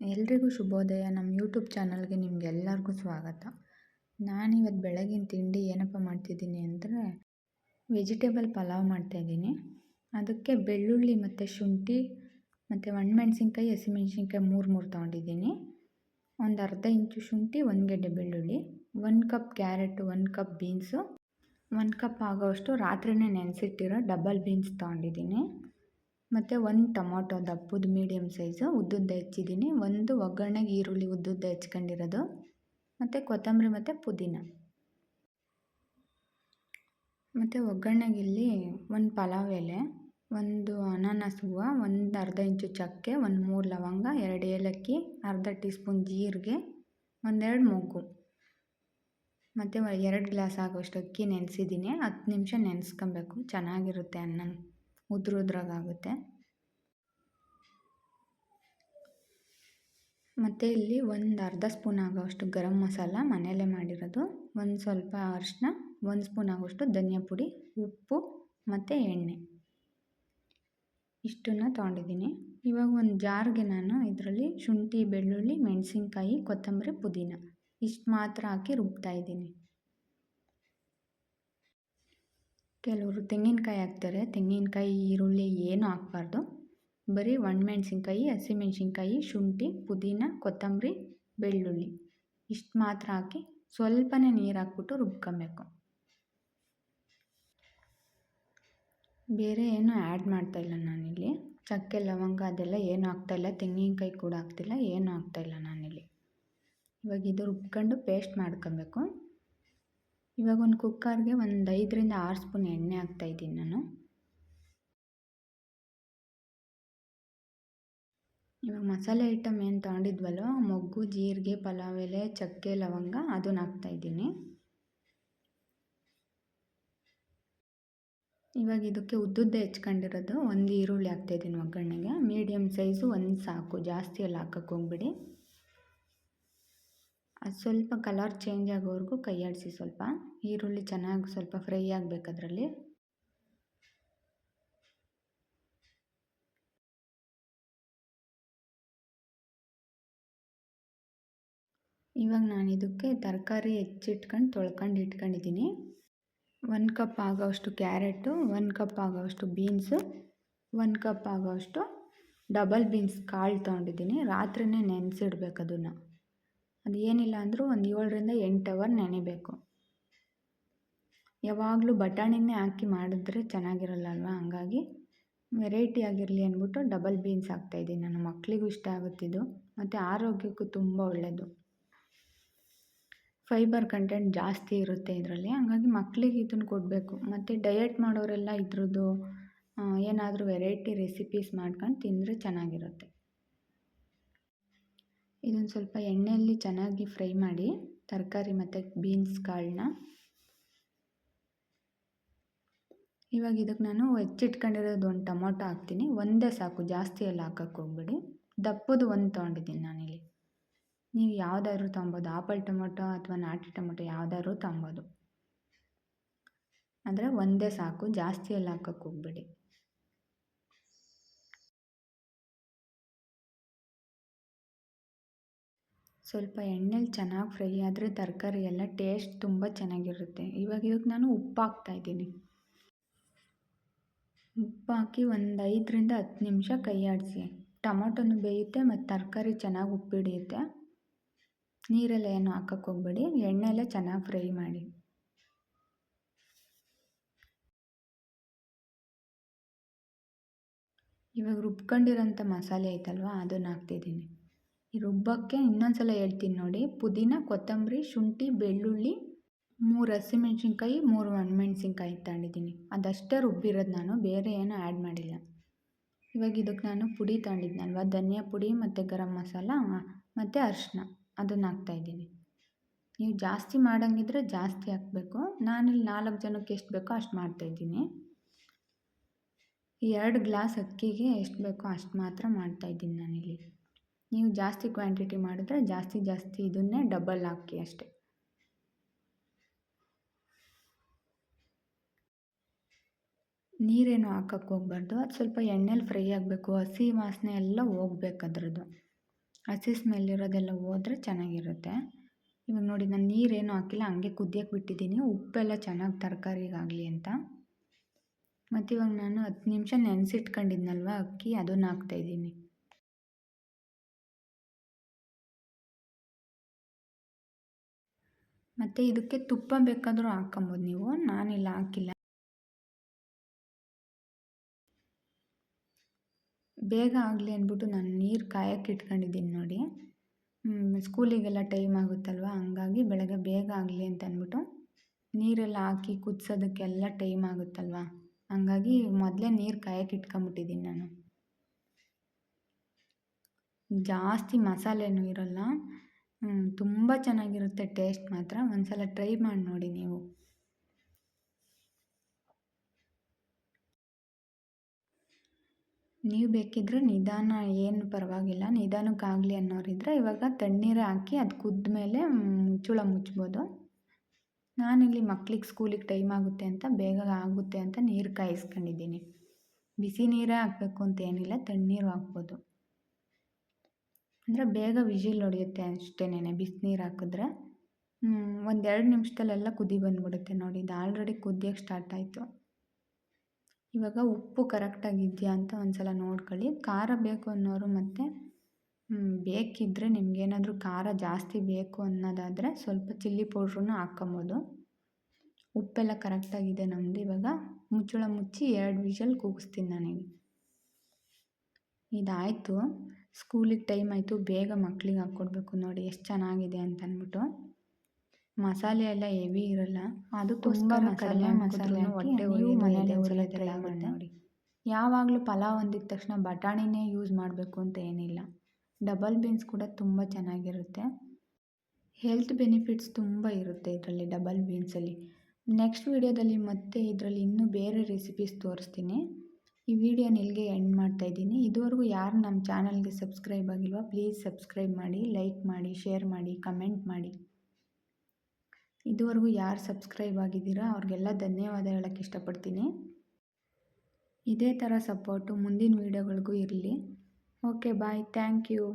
ಎಲ್ರಿಗೂ ಶುಭೋದಯ. ನಮ್ಮ ಯೂಟ್ಯೂಬ್ ಚಾನಲ್ಗೆ ನಿಮಗೆಲ್ಲರಿಗೂ ಸ್ವಾಗತ. ನಾನಿವತ್ತು ಬೆಳಗಿನ ತಿಂಡಿ ಏನಪ್ಪ ಮಾಡ್ತಿದ್ದೀನಿ ಅಂದರೆ ವೆಜಿಟೇಬಲ್ ಪಲಾವ್ ಮಾಡ್ತಾಯಿದ್ದೀನಿ. ಅದಕ್ಕೆ ಬೆಳ್ಳುಳ್ಳಿ ಮತ್ತು ಶುಂಠಿ ಮತ್ತು ಒಣಮೆಣ್ಸಿನ್ಕಾಯಿ, ಹಸಿಮೆಣ್ಸಿನ್ಕಾಯಿ ಮೂರು ಮೂರು ತೊಗೊಂಡಿದ್ದೀನಿ. ಒಂದು ಅರ್ಧ ಇಂಚು ಶುಂಠಿ, ಒಂದು ಗೆಡ್ಡೆ ಬೆಳ್ಳುಳ್ಳಿ, ಒಂದು ಕಪ್ ಕ್ಯಾರೆಟು, ಒಂದು ಕಪ್ ಬೀನ್ಸು, ಒಂದು ಕಪ್ ಆಗೋವಷ್ಟು ರಾತ್ರಿಯೇ ನೆನೆಸಿಟ್ಟಿರೋ ಡಬಲ್ ಬೀನ್ಸ್ ತೊಗೊಂಡಿದ್ದೀನಿ. ಮತ್ತು ಒಂದು ಟೊಮೊಟೊ ದಪ್ಪದ ಮೀಡಿಯಮ್ ಸೈಜು ಉದ್ದುದ್ದ ಹೆಚ್ಚಿದ್ದೀನಿ ಒಂದು ಒಗ್ಗರಣೆಗೆ ಈರುಳ್ಳಿ ಉದ್ದುದ್ದ ಹೆಚ್ಕೊಂಡಿರೋದು ಮತ್ತು ಕೊತ್ತಂಬರಿ ಮತ್ತು ಪುದೀನ. ಮತ್ತು ಒಗ್ಗರಣೆಗೆ ಇಲ್ಲಿ ಒಂದು ಪಲಾವ್ ಎಲೆ, ಒಂದು ಅನಾನಸ್ ಹೂವು, ಒಂದು ಅರ್ಧ ಇಂಚು ಚಕ್ಕೆ, ಒಂದು ಮೂರು ಲವಂಗ, ಎರಡು ಏಲಕ್ಕಿ, ಅರ್ಧ ಟೀ ಸ್ಪೂನ್ ಜೀರಿಗೆ, ಒಂದೆರಡು ಮೊಗ್ಗು ಮತ್ತು ಎರಡು ಗ್ಲಾಸ್ ಆಗೋಷ್ಟು ಅಕ್ಕಿ ನೆನೆಸಿದ್ದೀನಿ ಹತ್ತು ನಿಮಿಷ ನೆನೆಸ್ಕೊಬೇಕು. ಚೆನ್ನಾಗಿರುತ್ತೆ ಅನ್ನ ಉದ್ರ ಆಗುತ್ತೆ ಮತ್ತು ಇಲ್ಲಿ ಒಂದು ಅರ್ಧ ಸ್ಪೂನ್ ಆಗೋವಷ್ಟು ಗರಂ ಮಸಾಲ ಮನೆಯಲ್ಲೇ ಮಾಡಿರೋದು. ಒಂದು ಸ್ವಲ್ಪ ಅರಿಶಿನ ಒಂದು ಸ್ಪೂನ್ ಆಗೋಷ್ಟು ಧನಿಯಾ ಪುಡಿ, ಉಪ್ಪು ಮತ್ತು ಎಣ್ಣೆ. ಇಷ್ಟನ್ನು ತೊಗೊಂಡಿದ್ದೀನಿ. ಇವಾಗ ಒಂದು ಜಾರ್ಗೆ ನಾನು ಇದರಲ್ಲಿ ಶುಂಠಿ, ಬೆಳ್ಳುಳ್ಳಿ, ಮೆಣಸಿನ್ಕಾಯಿ, ಕೊತ್ತಂಬರಿ, ಪುದೀನ ಇಷ್ಟು ಮಾತ್ರ ಹಾಕಿ ರುಬ್ತಾ ಇದ್ದೀನಿ. ಕೆಲವರು ತೆಂಗಿನಕಾಯಿ ಹಾಕ್ತಾರೆ. ತೆಂಗಿನಕಾಯಿ, ಈರುಳ್ಳಿ ಏನೂ ಹಾಕ್ಬಾರ್ದು. ಬರೀ ಒಣಮೆಣ್ಸಿನ್ಕಾಯಿ, ಹಸಿಮೆಣ್ಸಿನ್ಕಾಯಿ, ಶುಂಠಿ, ಪುದೀನ, ಕೊತ್ತಂಬರಿ, ಬೆಳ್ಳುಳ್ಳಿ ಇಷ್ಟು ಮಾತ್ರ ಹಾಕಿ ಸ್ವಲ್ಪನೇ ನೀರು ಹಾಕ್ಬಿಟ್ಟು ರುಬ್ಕೊಬೇಕು. ಬೇರೆ ಏನು ಆ್ಯಡ್ ಮಾಡ್ತಾಯಿಲ್ಲ ನಾನಿಲ್ಲಿ. ಚಕ್ಕೆ, ಲವಂಗ ಅದೆಲ್ಲ ಏನು ಹಾಕ್ತಾಯಿಲ್ಲ ತೆಂಗಿನಕಾಯಿ ಕೂಡ ಹಾಕ್ತಿಲ್ಲ. ಏನು ಹಾಕ್ತಾಯಿಲ್ಲ ನಾನಿಲ್ಲಿ. ಇವಾಗ ಇದು ರುಬ್ಕೊಂಡು ಪೇಸ್ಟ್ ಮಾಡ್ಕೊಬೇಕು. ಇವಾಗ ಒಂದು ಕುಕ್ಕರ್ಗೆ ಒಂದು ಐದರಿಂದ ಆರು ಸ್ಪೂನ್ ಎಣ್ಣೆ ಹಾಕ್ತಾಯಿದ್ದೀನಿ ನಾನು. ಇವಾಗ ಮಸಾಲೆ ಐಟಮ್ ಏನು ತೊಗೊಂಡಿದ್ವಲ್ಲೋ ಮೊಗ್ಗು, ಜೀರಿಗೆ, ಪಲಾವ್ ಎಲೆ, ಚಕ್ಕೆ, ಲವಂಗ, ಅದನ್ನ ಹಾಕ್ತಾಯಿದ್ದೀನಿ ಇವಾಗ ಇದಕ್ಕೆ ಉದ್ದುದ್ದ ಹೆಚ್ಕೊಂಡಿರೋದು ಒಂದು ಈರುಳ್ಳಿ ಹಾಕ್ತಾಯಿದ್ದೀನಿ ಒಗ್ಗರಣೆಗೆ. ಮೀಡಿಯಮ್ ಸೈಜು ಒಂದು ಸಾಕು. ಜಾಸ್ತಿ ಎಲ್ಲ ಹಾಕಕ್ಕೆ ಹೋಗ್ಬಿಡಿ. ಅದು ಸ್ವಲ್ಪ ಕಲರ್ ಚೇಂಜ್ ಆಗೋವರೆಗೂ ಕೈ ಆಡಿಸಿ ಸ್ವಲ್ಪ. ಈರುಳ್ಳಿ ಚೆನ್ನಾಗಿ ಸ್ವಲ್ಪ ಫ್ರೈ ಆಗಬೇಕು ಅದರಲ್ಲಿ ಇವಾಗ ನಾನು ಇದಕ್ಕೆ ತರಕಾರಿ ಹೆಚ್ಚಿಟ್ಕೊಂಡು ತೊಳ್ಕೊಂಡು ಇಟ್ಕೊಂಡಿದ್ದೀನಿ ಒಂದು ಕಪ್ ಆಗೋವಷ್ಟು ಕ್ಯಾರೆಟು ಒಂದು ಕಪ್ ಆಗೋವಷ್ಟು ಬೀನ್ಸು ಒಂದು ಕಪ್ ಆಗೋವಷ್ಟು ಡಬಲ್ ಬೀನ್ಸ್ ಕಾಳು ತೊಗೊಂಡಿದ್ದೀನಿ ರಾತ್ರಿನೇ ನೆನೆಸಿಡ್ಬೇಕು ಅದನ್ನು. ಅದು ಏನಿಲ್ಲ ಅಂದರೂ ಒಂದು ಏಳರಿಂದ ಎಂಟು ಅವರ್ ನೆನೆಬೇಕು. ಯಾವಾಗಲೂ ಬಟಾಣಿನೇ ಹಾಕಿ ಮಾಡಿದ್ರೆ ಚೆನ್ನಾಗಿರಲ್ಲ ಅಲ್ವಾ ಹಂಗಾಗಿ ವೆರೈಟಿ ಆಗಿರಲಿ ಅಂದ್ಬಿಟ್ಟು ಡಬಲ್ ಬೀನ್ಸ್ ಹಾಕ್ತಾಯಿದ್ದೀನಿ ನನ್ನ ಮಕ್ಕಳಿಗೂ ಇಷ್ಟ ಆಗುತ್ತಿದ್ದು ಮತ್ತು ಆರೋಗ್ಯಕ್ಕೂ ತುಂಬ ಒಳ್ಳೆಯದು ಫೈಬರ್ ಕಂಟೆಂಟ್ ಜಾಸ್ತಿ ಇರುತ್ತೆ ಇದರಲ್ಲಿ. ಹಂಗಾಗಿ ಮಕ್ಕಳಿಗೆ ಇದನ್ನು ಕೊಡಬೇಕು. ಮತ್ತು ಡಯಟ್ ಮಾಡೋರೆಲ್ಲ ಇದ್ರದ್ದು ಏನಾದರೂ ವೆರೈಟಿ ರೆಸಿಪೀಸ್ ಮಾಡ್ಕೊಂಡು ತಿಂದರೆ ಚೆನ್ನಾಗಿರುತ್ತೆ. ಇದನ್ನು ಸ್ವಲ್ಪ ಎಣ್ಣೆಯಲ್ಲಿ ಚೆನ್ನಾಗಿ ಫ್ರೈ ಮಾಡಿ, ತರಕಾರಿ ಮತ್ತು ಬೀನ್ಸ್ ಕಾಳನ್ನ ಇವಾಗ ಇದಕ್ಕೆ ನಾನು ಹೆಚ್ಚಿಟ್ಕೊಂಡಿರೋದು ಒಂದು ಟೊಮೊಟೊ ಹಾಕ್ತೀನಿ. ಒಂದೇ ಸಾಕು, ಜಾಸ್ತಿ ಎಲ್ಲ ಹಾಕಕ್ಕೆ ಹೋಗ್ಬೇಡಿ. ದಪ್ಪದು ಒಂದು ತೊಗೊಂಡಿದ್ದೀನಿ ನಾನಿಲ್ಲಿ. ನೀವು ಯಾವುದಾದ್ರೂ ತೊಗೊಬೋದು ಆಪಲ್ ಟೊಮೊಟೊ ಅಥವಾ ನಾಟಿ ಟೊಮೊಟೊ ಯಾವುದಾದ್ರೂ ತೊಗೊಬೋದು ಅಂದರೆ ಒಂದೇ ಸಾಕು, ಜಾಸ್ತಿ ಎಲ್ಲ ಹಾಕಕ್ಕೆ ಹೋಗ್ಬೇಡಿ. ಸ್ವಲ್ಪ ಎಣ್ಣೆಲಿ ಚೆನ್ನಾಗಿ ಫ್ರೈ ಆದರೆ ತರಕಾರಿ ಎಲ್ಲ ಟೇಸ್ಟ್ ತುಂಬ ಚೆನ್ನಾಗಿರುತ್ತೆ. ಇವಾಗ ಇದಕ್ಕೆ ನಾನು ಉಪ್ಪು ಹಾಕ್ತಾಯಿದ್ದೀನಿ ಉಪ್ಪು ಹಾಕಿ ಒಂದು ಐದರಿಂದ ಹತ್ತು ನಿಮಿಷ ಕೈ ಆಡಿಸಿ ಟೊಮೊಟೊನು ಬೇಯುತ್ತೆ ಮತ್ತು ತರಕಾರಿ ಚೆನ್ನಾಗಿ ಉಪ್ಪು ಹಿಡಿಯುತ್ತೆ ನೀರೆಲ್ಲ ಏನು ಹಾಕಕ್ಕೆ ಹೋಗ್ಬೇಡಿ. ಎಣ್ಣೆಲ್ಲ ಚೆನ್ನಾಗಿ ಫ್ರೈ ಮಾಡಿ. ಇವಾಗ ರುಬ್ಕೊಂಡಿರೋಂಥ ಮಸಾಲೆ ಐತಲ್ವ, ಅದನ್ನು ಹಾಕ್ತಿದ್ದೀನಿ. ಈ ರುಬ್ಬಕ್ಕೆ ಇನ್ನೊಂದು ಸಲ ಹೇಳ್ತೀನಿ ನೋಡಿ. ಪುದೀನ, ಕೊತ್ತಂಬರಿ, ಶುಂಠಿ, ಬೆಳ್ಳುಳ್ಳಿ ಮೂರು ಹಸಿಮೆಣ್ಸಿನ್ಕಾಯಿ ಮೂರು ಒಣಮೆಣ್ಸಿನ್ಕಾಯಿ ತಗೊಂಡಿದ್ದೀನಿ. ಅದಷ್ಟೇ ರುಬ್ಬಿರೋದು ನಾನು, ಬೇರೆ ಏನೂ ಆ್ಯಡ್ ಮಾಡಿಲ್ಲ. ಇವಾಗ ಇದಕ್ಕೆ ನಾನು ಪುಡಿ ತಗೊಂಡಿದ್ನಲ್ವ ಧನಿಯಾ ಪುಡಿ ಮತ್ತು ಗರಂ ಮಸಾಲ, ಮತ್ತು ಅರಿಶಿನ ಅದನ್ನು ಹಾಕ್ತಾಯಿದ್ದೀನಿ ನೀವು ಜಾಸ್ತಿ ಮಾಡೋಂಗಿದ್ರೆ ಜಾಸ್ತಿ ಹಾಕಬೇಕು. ನಾನಿಲ್ಲಿ ನಾಲ್ಕು ಜನಕ್ಕೆ ಎಷ್ಟು ಬೇಕೋ ಅಷ್ಟು ಮಾಡ್ತಾಯಿದ್ದೀನಿ ಎರಡು ಗ್ಲಾಸ್ ಅಕ್ಕಿಗೆ ಎಷ್ಟು ಬೇಕೋ ಅಷ್ಟು ಮಾತ್ರ ಮಾಡ್ತಾಯಿದ್ದೀನಿ ನಾನಿಲ್ಲಿ. ನೀವು ಜಾಸ್ತಿ ಕ್ವಾಂಟಿಟಿ ಮಾಡಿದ್ರೆ ಜಾಸ್ತಿ ಜಾಸ್ತಿ ಇದನ್ನೇ ಡಬಲ್ ಹಾಕಿ ಅಷ್ಟೆ. ನೀರೇನು ಹಾಕಕ್ಕೆ ಹೋಗ್ಬಾರ್ದು. ಅದು ಸ್ವಲ್ಪ ಎಣ್ಣೆಲಿ ಫ್ರೈ ಆಗಬೇಕು. ಹಸಿ ವಾಸನೆ ಎಲ್ಲ ಹೋಗ್ಬೇಕು ಅದ್ರದ್ದು. ಹಸಿ ಸ್ಮೆಲ್ ಇರೋದೆಲ್ಲ ಹೋದರೆ ಚೆನ್ನಾಗಿರುತ್ತೆ. ಇವಾಗ ನೋಡಿ, ನಾನು ನೀರೇನು ಹಾಕಿಲ್ಲ, ಹಂಗೆ ಕುದಿಯಕ್ಕೆ ಬಿಟ್ಟಿದ್ದೀನಿ. ಉಪ್ಪೆಲ್ಲ ಚೆನ್ನಾಗಿ ತರಕಾರಿಗಾಗಲಿ ಅಂತ. ಮತ್ತು ಇವಾಗ ನಾನು ಹತ್ತು ನಿಮಿಷ ನೆನೆಸಿಟ್ಕೊಂಡಿದ್ನಲ್ವ ಅಕ್ಕಿ, ಅದನ್ನು ಹಾಕ್ತಾಯಿದ್ದೀನಿ ಮತ್ತು ಇದಕ್ಕೆ ತುಪ್ಪ ಬೇಕಾದರೂ ಹಾಕ್ಕೊಬೋದು ನೀವು. ನಾನಿಲ್ಲ, ಹಾಕಿಲ್ಲ. ಬೇಗ ಆಗಲಿ ಅಂದ್ಬಿಟ್ಟು ನಾನು ನೀರು ಕಾಯಕ್ಕೆ ಇಟ್ಕೊಂಡಿದ್ದೀನಿ ನೋಡಿ. ಸ್ಕೂಲಿಗೆಲ್ಲ ಟೈಮ್ ಆಗುತ್ತಲ್ವ? ಹಂಗಾಗಿ ಬೆಳಗ್ಗೆ ಬೇಗ ಆಗಲಿ ಅಂತ ಅಂದ್ಬಿಟ್ಟು ನೀರೆಲ್ಲ ಹಾಕಿ ಕುದಿಸೋದಕ್ಕೆಲ್ಲ ಟೈಮ್ ಆಗುತ್ತಲ್ವ? ಹಂಗಾಗಿ ಮೊದಲೇ ನೀರು ಕಾಯಕ್ಕೆ ಇಟ್ಕೊಂಬಿಟ್ಟಿದ್ದೀನಿ ನಾನು. ಜಾಸ್ತಿ ಮಸಾಲೆನೂ ಇರೋಲ್ಲ. ತುಂಬ ಚೆನ್ನಾಗಿರುತ್ತೆ ಟೇಸ್ಟ್ ಮಾತ್ರ. ಒಂದು ಸಲ ಟ್ರೈ ಮಾಡಿ ನೋಡಿ ನೀವು. ನೀವು ಬೇಕಿದ್ದರೆ ನಿಧಾನ, ಏನು ಪರವಾಗಿಲ್ಲ. ನಿಧಾನಕ್ಕಾಗಲಿ ಅನ್ನೋರಿದ್ದರೆ ಇವಾಗ ತಣ್ಣೀರು ಹಾಕಿ ಅದು ಕುದ್ದ ಮೇಲೆ ಮುಚ್ಚಳ ಮುಚ್ಬೋದು. ನಾನಿಲ್ಲಿ ಮಕ್ಳಿಗೆ ಸ್ಕೂಲಿಗೆ ಟೈಮ್ ಆಗುತ್ತೆ ಅಂತ, ಬೇಗ ಆಗುತ್ತೆ ಅಂತ ನೀರು ಕಾಯಿಸ್ಕೊಂಡಿದ್ದೀನಿ. ಬಿಸಿ ನೀರೇ ಹಾಕಬೇಕು ಅಂತ ಏನಿಲ್ಲ, ತಣ್ಣೀರು ಹಾಕ್ಬೋದು. ಅಂದರೆ ಬೇಗ ವಿಜಿಲ್ ಹೊಡೆಯುತ್ತೆ ಅಷ್ಟೇನೆ ಬಿಸಿನೀರು ಹಾಕಿದ್ರೆ. ಒಂದೆರಡು ನಿಮಿಷದಲ್ಲೆಲ್ಲ ಕುದಿ ಬಂದ್ಬಿಡುತ್ತೆ ನೋಡಿ, ಇದು ಆಲ್ರೆಡಿ ಕುದಿಯೋಕ್ಕೆ ಸ್ಟಾರ್ಟ್ ಆಯಿತು. ಇವಾಗ ಉಪ್ಪು ಕರೆಕ್ಟಾಗಿದೆಯಾ ಅಂತ ಒಂದು ಸಲ ನೋಡ್ಕೊಳ್ಳಿ. ಖಾರ ಬೇಕು ಅನ್ನೋರು ಮತ್ತು ಬೇಕಿದ್ದರೆ ನಿಮಗೇನಾದ್ರೂ ಖಾರ ಜಾಸ್ತಿ ಬೇಕು ಅನ್ನೋದಾದರೆ ಸ್ವಲ್ಪ ಚಿಲ್ಲಿ ಪೌಡ್ರನ್ನ ಹಾಕ್ಕೊಬೋದು. ಉಪ್ಪೆಲ್ಲ ಕರೆಕ್ಟಾಗಿದೆ ನಮ್ಮದು ಇವಾಗ. ಮುಚ್ಚಳ ಮುಚ್ಚಿ ಎರಡು ವಿಷಲ್ ಕೂಗಿಸ್ತೀನಿ ನಾನೀಗ ಇದಾಯಿತು. ಸ್ಕೂಲಿಗೆ ಟೈಮ್ ಆಯಿತು. ಬೇಗ ಮಕ್ಳಿಗೆ ಹಾಕ್ಕೊಡ್ಬೇಕು ನೋಡಿ, ಎಷ್ಟು ಚೆನ್ನಾಗಿದೆ ಅಂತ ಅಂದ್ಬಿಟ್ಟು ಮಸಾಲೆ ಎಲ್ಲ ಹೆವಿ ಇರಲ್ಲ. ಅದು ತುಂಬ ಕಡಿಮೆ ಮಸಾಲೆ ಹೊಟ್ಟೆ ಮನೇಲಿ ನೋಡಿ ಯಾವಾಗಲೂ ಪಲಾವ್ ಅಂದಿದ ತಕ್ಷಣ ಬಟಾಣಿನೇ ಯೂಸ್ ಮಾಡಬೇಕು ಅಂತ ಏನಿಲ್ಲ. ಡಬಲ್ ಬೀನ್ಸ್ ಕೂಡ ತುಂಬ ಚೆನ್ನಾಗಿರುತ್ತೆ. ಹೆಲ್ತ್ ಬೆನಿಫಿಟ್ಸ್ ತುಂಬ ಇರುತ್ತೆ ಇದರಲ್ಲಿ ಡಬಲ್ ಬೀನ್ಸಲ್ಲಿ ನೆಕ್ಸ್ಟ್ ವೀಡಿಯೋದಲ್ಲಿ ಮತ್ತೆ ಇದರಲ್ಲಿ ಇನ್ನೂ ಬೇರೆ ರೆಸಿಪೀಸ್ ತೋರಿಸ್ತೀನಿ. ಈ ವಿಡಿಯೋ ಇಲ್ಲಿಗೆ ಎಂಡ್ ಮಾಡ್ತಾ ಇದ್ದೀನಿ. ಇದುವರೆಗೂ ಯಾರು ನಮ್ಮ ಚಾನಲ್ಗೆ ಸಬ್ಸ್ಕ್ರೈಬ್ ಆಗಿಲ್ವಾ ಪ್ಲೀಸ್ ಸಬ್ಸ್ಕ್ರೈಬ್ ಮಾಡಿ ಲೈಕ್ ಮಾಡಿ ಶೇರ್ ಮಾಡಿ ಕಮೆಂಟ್ ಮಾಡಿ. ಇದುವರೆಗೂ ಯಾರು ಸಬ್ಸ್ಕ್ರೈಬ್ ಆಗಿದ್ದೀರಾ, ಅವ್ರಿಗೆಲ್ಲ ಧನ್ಯವಾದ ಹೇಳೋಕ್ಕೆ ಇಷ್ಟಪಡ್ತೀನಿ. ಇದೇ ಥರ ಸಪೋರ್ಟು ಮುಂದಿನ ವೀಡಿಯೋಗಳಿಗೂ ಇರಲಿ. Okay, bye. Thank you.